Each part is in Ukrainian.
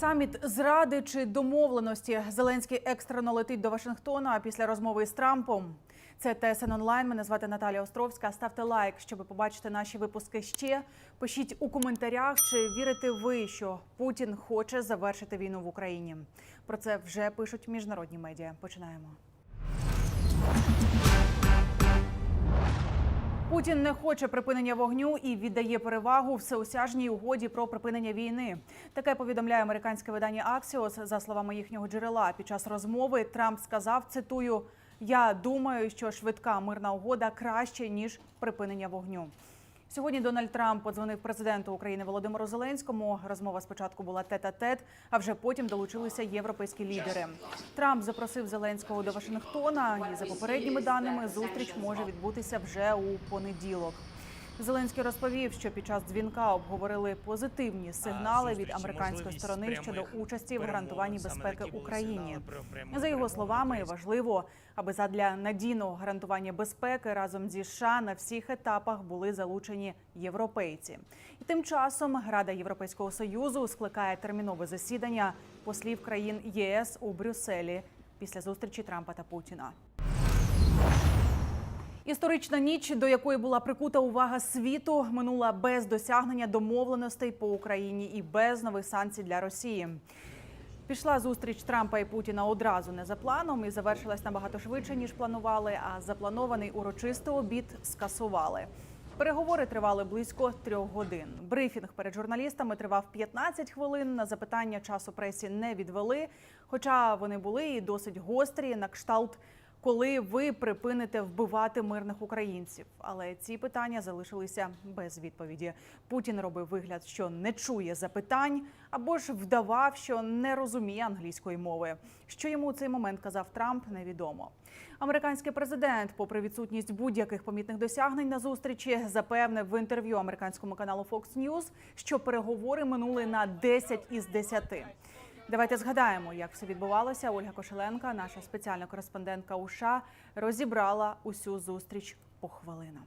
Саміт зради чи домовленості Зеленський екстрено летить до Вашингтона після розмови з Трампом. Це ТСН онлайн. Мене звати Наталія Островська. Ставте лайк, щоб побачити наші випуски ще. Пишіть у коментарях, чи вірите ви, що Путін хоче завершити війну в Україні. Про це вже пишуть міжнародні медіа. Починаємо. Путін не хоче припинення вогню і віддає перевагу всеосяжній угоді про припинення війни. Таке повідомляє американське видання Axios. За словами їхнього джерела, під час розмови Трамп сказав: цитую: Я думаю, що швидка мирна угода краще ніж припинення вогню. Сьогодні Дональд Трамп подзвонив президенту України Володимиру Зеленському. Розмова спочатку була тет-а-тет, а вже потім долучилися європейські лідери. Трамп запросив Зеленського до Вашингтона, і за попередніми даними зустріч може відбутися вже у понеділок. Зеленський розповів, що під час дзвінка обговорили позитивні сигнали від американської сторони щодо участі в гарантуванні безпеки Україні. За його словами, важливо, аби задля надійного гарантування безпеки разом зі США на всіх етапах були залучені європейці. І тим часом Рада Європейського союзу скликає термінове засідання послів країн ЄС у Брюсселі після зустрічі Трампа та Путіна. Історична ніч, до якої була прикута увага світу, минула без досягнення домовленостей по Україні і без нових санкцій для Росії. Пішла зустріч Трампа і Путіна одразу не за планом і завершилась набагато швидше ніж планували. А запланований урочистий обід скасували. Переговори тривали близько трьох годин. Брифінг перед журналістами тривав 15 хвилин. На запитання часу пресі не відвели. Хоча вони були і досить гострі на кшталт коли ви припините вбивати мирних українців. Але ці питання залишилися без відповіді. Путін робив вигляд, що не чує запитань, або ж вдавав, що не розуміє англійської мови. Що йому у цей момент казав Трамп, невідомо. Американський президент, попри відсутність будь-яких помітних досягнень на зустрічі, запевнив в інтерв'ю американському каналу Fox News, що переговори минули на 10 із 10. Давайте згадаємо, як все відбувалося. Ольга Кошеленка, наша спеціальна кореспондентка уша розібрала усю зустріч по хвилинам.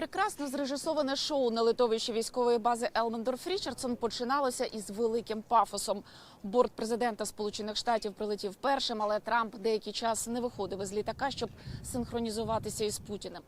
Прекрасно зрежисоване шоу на литовищі військової бази Елмендорф Річардсон починалося із великим пафосом. Борт президента Сполучених Штатів прилетів першим, але Трамп деякий час не виходив із літака, щоб синхронізуватися із Путіним.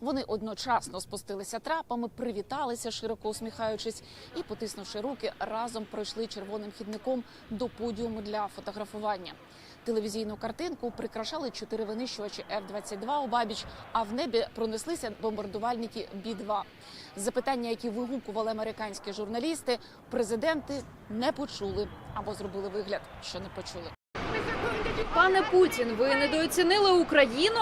Вони одночасно спустилися трапами, привіталися, широко усміхаючись, і, потиснувши руки, разом пройшли червоним хідником до подіуму для фотографування. Телевізійну картинку прикрашали чотири винищувачі F-22 у Бабіч, а в небі пронеслися бомбардувальники Бі-2. Запитання, які вигукували американські журналісти, президенти не почули або зробили вигляд, що не почули. Пане Путін, ви недооцінили Україну?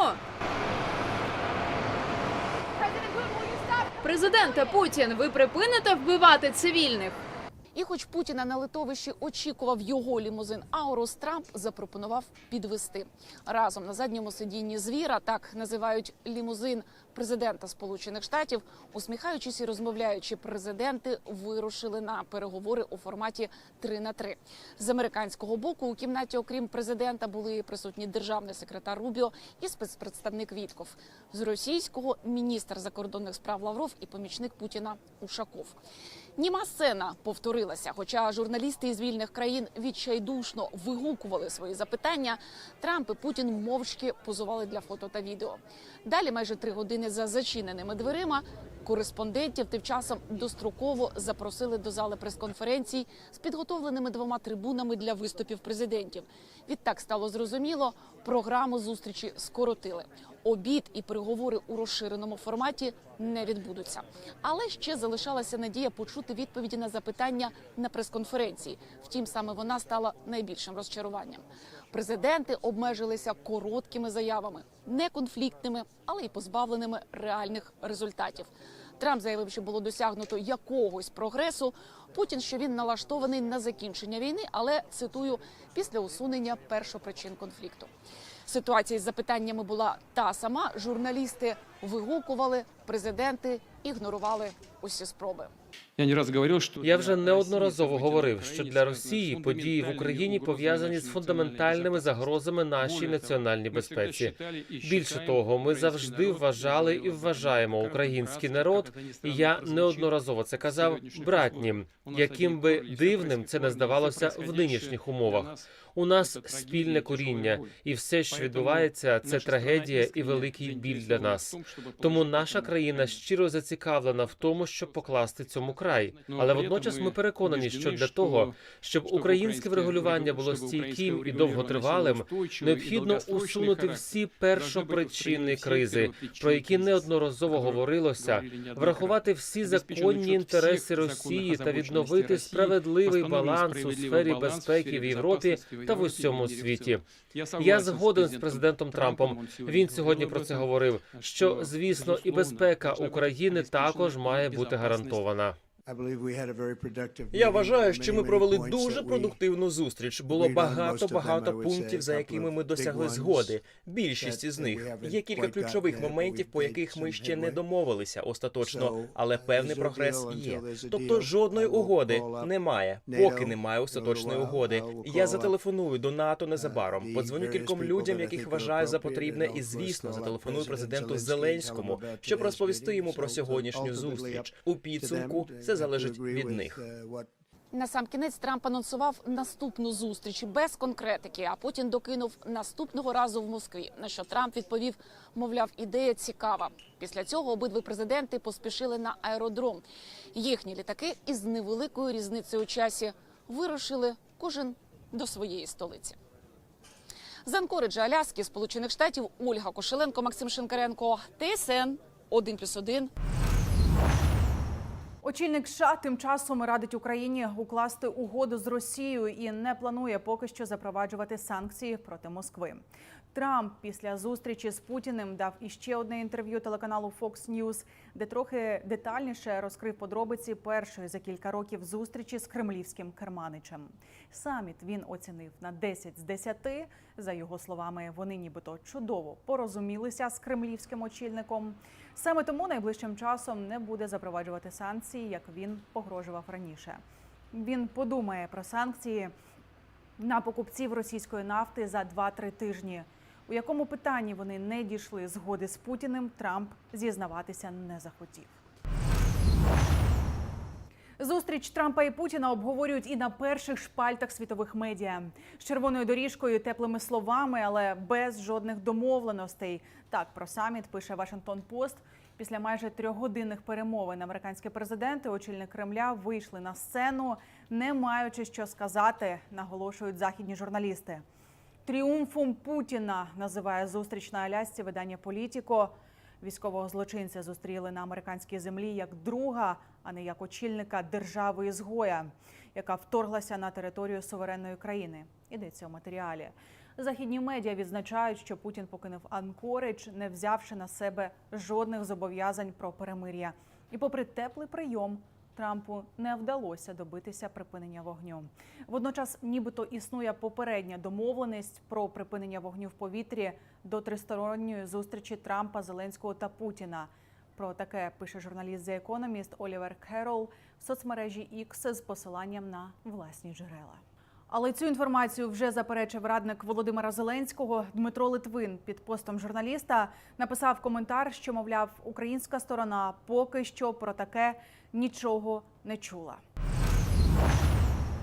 Президенте Путін, ви припините вбивати цивільних? І, хоч Путіна на литовищі очікував його лімузин Аурус, Трамп запропонував підвести разом на задньому сидінні звіра, так називають лімузин президента Сполучених Штатів, усміхаючись і розмовляючи, президенти вирушили на переговори у форматі 3 на 3 З американського боку у кімнаті, окрім президента, були присутні державний секретар Рубіо і спецпредставник Вітков. З російського міністр закордонних справ Лавров і помічник Путіна Ушаков. Німа сцена повторилася. Хоча журналісти із вільних країн відчайдушно вигукували свої запитання, Трамп і Путін мовчки позували для фото та відео. Далі, майже три години за зачиненими дверима, кореспондентів тим часом достроково запросили до зали прес-конференцій з підготовленими двома трибунами для виступів президентів. Відтак стало зрозуміло, програму зустрічі скоротили. Обід і переговори у розширеному форматі не відбудуться. Але ще залишалася надія почути відповіді на запитання на прес-конференції. Втім, саме вона стала найбільшим розчаруванням. Президенти обмежилися короткими заявами, не конфліктними, але й позбавленими реальних результатів. Трамп заявив, що було досягнуто якогось прогресу. Путін, що він налаштований на закінчення війни, але цитую після усунення першопричин конфлікту. Ситуація з запитаннями була та сама. Журналісти вигукували, президенти ігнорували усі спроби. Я вже неодноразово говорив, що для Росії події в Україні пов'язані з фундаментальними загрозами нашій національній безпеці. Більше того, ми завжди вважали і вважаємо український народ, і я неодноразово це казав братнім, яким би дивним це не здавалося в нинішніх умовах. У нас спільне коріння, і все, що відбувається, це трагедія і великий біль для нас. Тому наша країна щиро зацікавлена в тому, щоб покласти цьому край. Але водночас ми переконані, що для того, щоб українське врегулювання було стійким і довготривалим, необхідно усунути всі першопричини кризи, про які неодноразово говорилося, врахувати всі законні інтереси Росії та відновити справедливий баланс у сфері безпеки в Європі та в усьому світі. Я згоден з президентом Трампом. Він сьогодні про це говорив. Що звісно, і безпека України також має бути гарантована. Я вважаю, що ми провели дуже продуктивну зустріч. Було багато багато пунктів, за якими ми досягли згоди. Більшість із них є кілька ключових моментів, по яких ми ще не домовилися остаточно, але певний прогрес є. Тобто жодної угоди немає, поки немає остаточної угоди. Я зателефоную до НАТО незабаром. Подзвоню кільком людям, яких вважаю за потрібне, і звісно зателефоную президенту Зеленському, щоб розповісти йому про сьогоднішню зустріч. У підсумку це залежить від них. На сам кінець Трамп анонсував наступну зустріч без конкретики, а потім докинув наступного разу в Москві. На що Трамп відповів, мовляв, ідея цікава. Після цього обидві президенти поспішили на аеродром. Їхні літаки із невеликою різницею у часі вирушили кожен до своєї столиці. З Анкориджа Аляски, Сполучених Штатів, Ольга Кошеленко, Максим Шинкаренко, ТСН 1+,1. Очільник США тим часом радить Україні укласти угоду з Росією і не планує поки що запроваджувати санкції проти Москви. Трамп після зустрічі з Путіним дав іще одне інтерв'ю телеканалу Fox News, де трохи детальніше розкрив подробиці першої за кілька років зустрічі з кремлівським керманичем. Саміт він оцінив на 10 з 10. За його словами, вони нібито чудово порозумілися з кремлівським очільником. Саме тому найближчим часом не буде запроваджувати санкції, як він погрожував раніше. Він подумає про санкції на покупців російської нафти за 2-3 тижні. У якому питанні вони не дійшли згоди з Путіним, Трамп зізнаватися не захотів. Зустріч Трампа і Путіна обговорюють і на перших шпальтах світових медіа з червоною доріжкою, теплими словами, але без жодних домовленостей. Так про саміт пише Вашингтон Пост. Після майже трьохгодинних перемовин американські президенти, очільник Кремля, вийшли на сцену, не маючи що сказати, наголошують західні журналісти. Тріумфом Путіна називає зустріч на Алясці видання Політіко. Військового злочинця зустріли на американській землі як друга, а не як очільника держави ізгоя, яка вторглася на територію суверенної країни. Йдеться у матеріалі. Західні медіа відзначають, що Путін покинув Анкоридж, не взявши на себе жодних зобов'язань про перемир'я. І, попри теплий прийом, Трампу не вдалося добитися припинення вогню. Водночас, нібито існує попередня домовленість про припинення вогню в повітрі до тристоронньої зустрічі Трампа, Зеленського та Путіна. Про таке пише журналіст The Economist Олівер Керол в соцмережі X з посиланням на власні джерела. Але цю інформацію вже заперечив радник Володимира Зеленського Дмитро Литвин під постом журналіста написав коментар, що мовляв, українська сторона поки що про таке нічого не чула.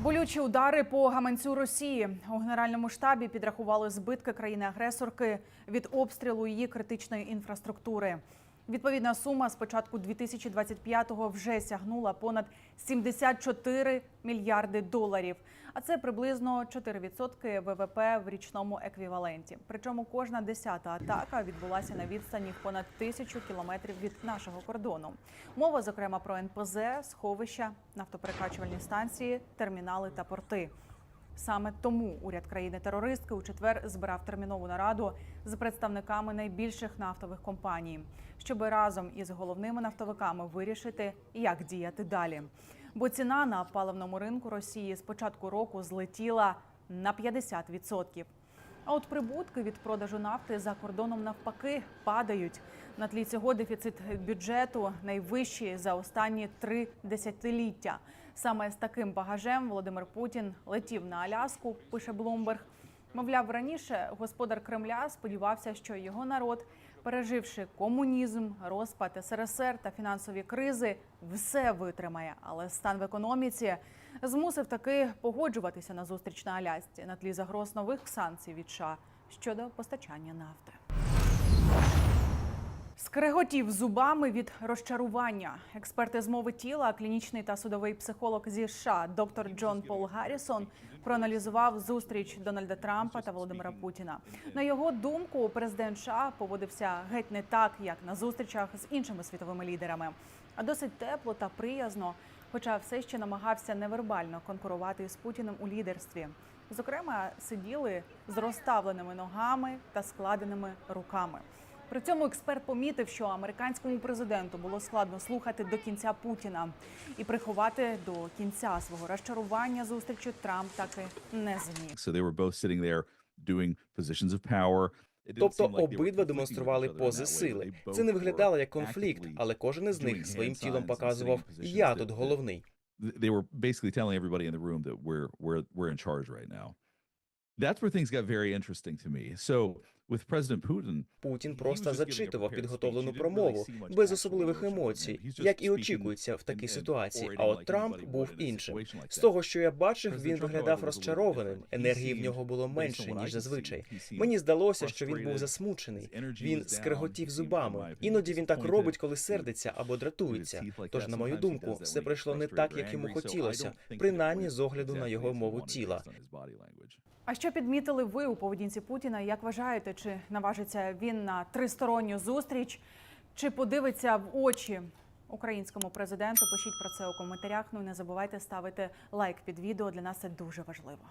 Болючі удари по гаманцю Росії у генеральному штабі підрахували збитки країни-агресорки від обстрілу її критичної інфраструктури. Відповідна сума з початку 2025-го вже сягнула понад 74 мільярди доларів. А це приблизно 4% ВВП в річному еквіваленті. Причому кожна десята атака відбулася на відстані понад тисячу кілометрів від нашого кордону. Мова, зокрема, про НПЗ, сховища, нафтоперекачувальні станції, термінали та порти. Саме тому уряд країни-терористки у четвер збирав термінову нараду з представниками найбільших нафтових компаній, щоб разом із головними нафтовиками вирішити, як діяти далі. Бо ціна на паливному ринку Росії з початку року злетіла на 50%. А от прибутки від продажу нафти за кордоном навпаки падають. На тлі цього дефіцит бюджету найвищий за останні три десятиліття. Саме з таким багажем Володимир Путін летів на Аляску, пише Блумберг. Мовляв, раніше господар Кремля сподівався, що його народ, переживши комунізм, розпад СРСР та фінансові кризи, все витримає. Але стан в економіці змусив таки погоджуватися на зустріч на Алясці на тлі загроз нових санкцій від США щодо постачання нафти. Скреготів зубами від розчарування. Експерти з мови тіла, клінічний та судовий психолог зі США, доктор Джон Пол Гаррісон, проаналізував зустріч Дональда Трампа та Володимира Путіна. На його думку, президент США поводився геть не так, як на зустрічах з іншими світовими лідерами, а досить тепло та приязно, хоча все ще намагався невербально конкурувати з Путіним у лідерстві. Зокрема, сиділи з розставленими ногами та складеними руками. При цьому експерт помітив, що американському президенту було складно слухати до кінця Путіна і приховати до кінця свого розчарування зустрічі Трамп так і не зміг. So they were both sitting there doing positions of power. It didn't Тобто обидва демонстрували пози сили. Це не виглядало як конфлікт, але кожен із них своїм тілом показував я тут головний. th- They were basically telling everybody in the room that we're we're we're in charge right now. That's where things got very interesting to me. So with President Putin, Путін просто зачитував підготовлену промову без особливих емоцій, як і очікується в такій ситуації. А от Трамп був іншим. З того, що я бачив, він виглядав розчарованим. Енергії в нього було менше ніж зазвичай. Мені здалося, що він був засмучений. Він скреготів зубами. Іноді він так робить, коли сердиться або дратується. Тож, на мою думку, все пройшло не так, як йому хотілося, принаймні з огляду на його мову тіла. А що підмітили ви у поведінці Путіна? Як вважаєте, чи наважиться він на тристоронню зустріч, чи подивиться в очі українському президенту? Пишіть про це у коментарях. Ну не забувайте ставити лайк під відео. Для нас це дуже важливо.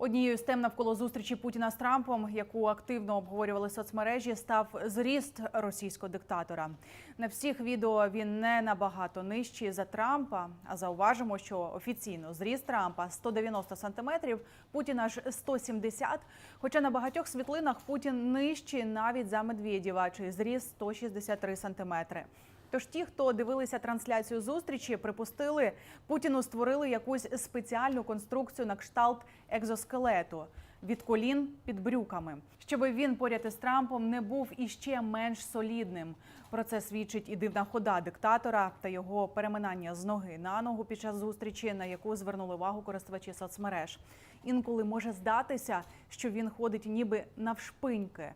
Однією з тем навколо зустрічі Путіна з Трампом, яку активно обговорювали соцмережі, став зріст російського диктатора. На всіх відео він не набагато нижчий за Трампа. А зауважимо, що офіційно зріст Трампа 190 сантиметрів, Путіна ж 170. Хоча на багатьох світлинах Путін нижчий навіть за Медведєва, чий зріс 163 сантиметри. Тож ті, хто дивилися трансляцію зустрічі, припустили, Путіну створили якусь спеціальну конструкцію на кшталт екзоскелету від колін під брюками, щоб він поряд із Трампом не був іще менш солідним. Про це свідчить і дивна хода диктатора та його переминання з ноги на ногу під час зустрічі, на яку звернули увагу користувачі соцмереж. Інколи може здатися, що він ходить ніби навшпиньки.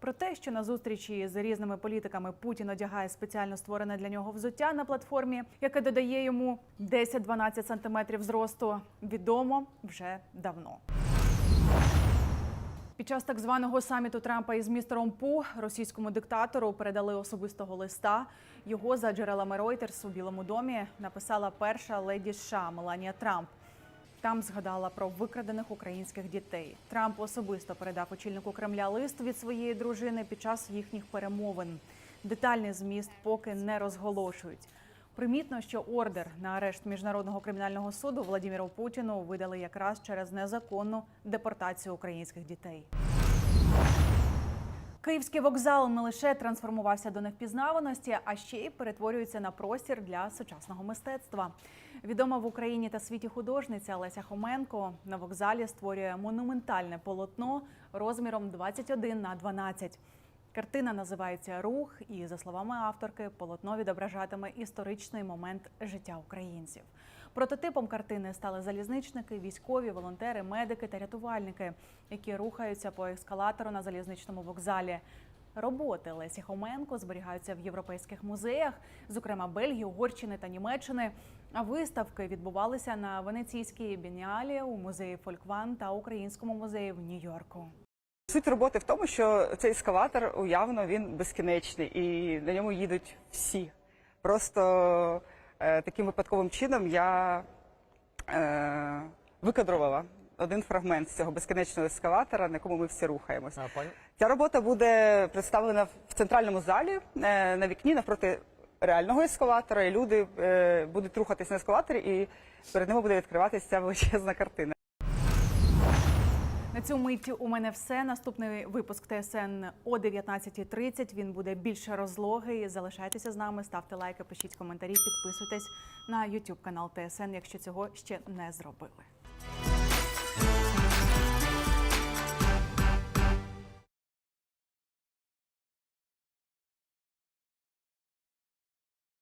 Про те, що на зустрічі з різними політиками Путін одягає спеціально створене для нього взуття на платформі, яке додає йому 10-12 сантиметрів зросту, відомо вже давно. Під час так званого саміту Трампа із містером Пу російському диктатору передали особистого листа. Його за джерелами Reuters у Білому домі написала перша леді США Меланія Трамп. Там згадала про викрадених українських дітей. Трамп особисто передав очільнику Кремля лист від своєї дружини під час їхніх перемовин. Детальний зміст поки не розголошують. Примітно, що ордер на арешт міжнародного кримінального суду Владіміру Путіну видали якраз через незаконну депортацію українських дітей. Київський вокзал не лише трансформувався до невпізнаваності, а ще й перетворюється на простір для сучасного мистецтва. Відома в Україні та світі художниця Леся Хоменко на вокзалі створює монументальне полотно розміром 21 на 12. Картина називається Рух, і за словами авторки, полотно відображатиме історичний момент життя українців. Прототипом картини стали залізничники, військові, волонтери, медики та рятувальники, які рухаються по ескалатору на залізничному вокзалі. Роботи Лесі Хоменко зберігаються в європейських музеях, зокрема Бельгії, Угорщини та Німеччини. А виставки відбувалися на Венеційській біеніалі у музеї Фолькван та Українському музеї в Нью-Йорку. Суть роботи в тому, що цей ескалатор уявно він безкінечний і на ньому їдуть всі. Просто таким випадковим чином я е, викадрувала один фрагмент з цього безкінечного ескалатора, на якому ми всі рухаємося. Ця робота буде представлена в центральному залі е, на вікні навпроти реального ескалатора, і люди е, будуть рухатись на ескалаторі, і перед ними буде відкриватися ця величезна картина. На цю мить у мене все. Наступний випуск ТСН о 19.30. Він буде більше розлогий. Залишайтеся з нами, ставте лайки, пишіть коментарі, підписуйтесь на YouTube канал ТСН, якщо цього ще не зробили.